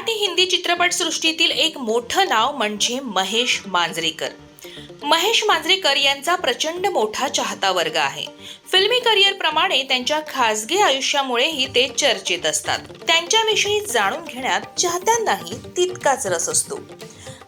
मराठी हिंदी चित्रपटसृष्टीतील एक मोठं नाव म्हणजे महेश मांजरेकर. महेश मांजरेकर यांचा प्रचंड मोठा चाहता वर्ग आहे. फिल्मी करिअर प्रमाणे त्यांच्या खासगी आयुष्यामुळेही ते चर्चेत असतात. त्यांच्याविषयी जाणून घेण्यात चाहत्यांनाही तितकाच रस असतो.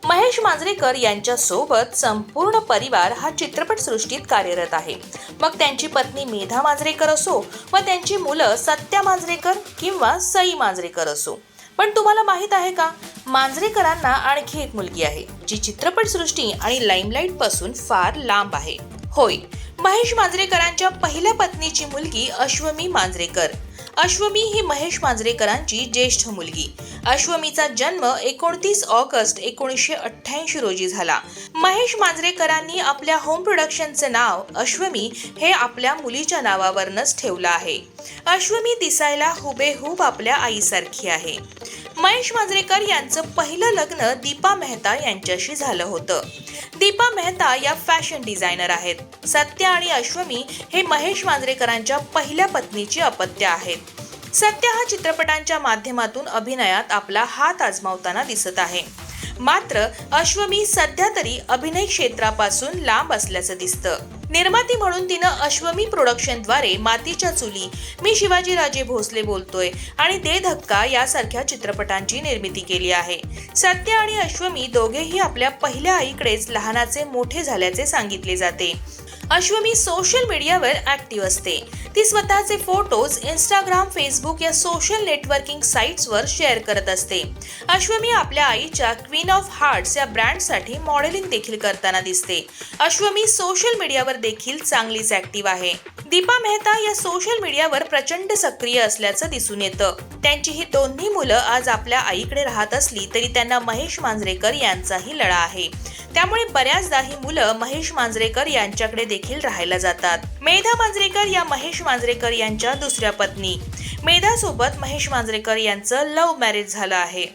महेश मांजरेकर यांच्या सोबत संपूर्ण परिवार हा चित्रपटसृष्टीत कार्यरत आहे. मग त्यांची पत्नी मेधा मांजरेकर असो व त्यांची मुलं सत्या मांजरेकर किंवा सई मांजरेकर असो. पण तुम्हाला माहीत आहे का? मांजरेकरांना आणखी एक मुलगी आहे जी चित्रपटसृष्टी आणि लाईमलाईटपासून फार लांब आहे. होय महेश मांजरेकरांच्या पहिल्या पत्नीची मुलगी अश्वमी मांजरेकर. अश्वमी ही महेश मांजरेकरांची ज्येष्ठ मुलगी. अश्वमीचा जन्म एकोणतीस ऑगस्ट एकोणीसशे अठ्ठ्याऐंशी रोजी झाला. महेश मांजरेकरांनी आपल्या होम प्रोडक्शनचे नाव अश्वमी हे आपल्या मुलीच्या नावावरनच ठेवलं आहे. अश्वमी दिसायला हुबेहूब आपल्या आईसारखी आहे. महेश मांजरेकर यांचं पहिलं लग्न दीपा मेहता यांच्याशी झालं होतं. दीपा मेहता या फॅशन डिझायनर आहेत. सत्या आणि अश्वमी हे महेश मांजरेकरांच्या पहिल्या पत्नीची अपत्य आहेत. सत्या हा चित्रपटांच्या माध्यमातून अभिनयात आपला हात आजमावताना दिसत आहे. मात्र अश्वमी सध्या तरी अभिनय क्षेत्रापासून लांब असल्याचं दिसतं. निर्माती म्हणून तिनं अश्वमी प्रोडक्शनद्वारे मातीच्या चुली मी शिवाजीराजे भोसले बोलतोय आणि दे धक्का यासारख्या चित्रपटांची निर्मिती केली आहे. सत्य आणि अश्वमी दोघेही आपल्या पहिल्या आईकडेच लहानाचे मोठे झाल्याचे सांगितले जाते. अश्वमी सोशल मीडियावर ऍक्टिव्ह असते. ती स्वतःचे फोटोज इंस्टाग्राम फेसबुक या सोशल नेटवर्किंग साईट्सवर शेअर करत असते. अश्वमी आपल्या आईच्या क्वीन ऑफ हार्ट्स या ब्रँडसाठी मॉडेलिंग देखील करताना दिसते. अश्वमी सोशल मीडियावर देखील चांगलीच ऍक्टिव्ह आहे. दीपा मेहता या सोशल मीडियावर प्रचंड सक्रिय असल्याचं दिसून येतं. त्यांची ही दोन्ही मुलं आज आपल्या आईकडे राहत असली तरी त्यांना महेश मांजरेकर यांचाही लढा आहे. त्यामुळे बऱ्याचदा ही मुलं महेश मांजरेकर यांच्याकडे देखील राहायला जातात. मेधा मांजरेकर या महेश मांजरेकर यांच्या दुसऱ्या पत्नी. मेधा सोबत महेश मांजरेकर यांचं लव्ह मॅरेज झालं आहे.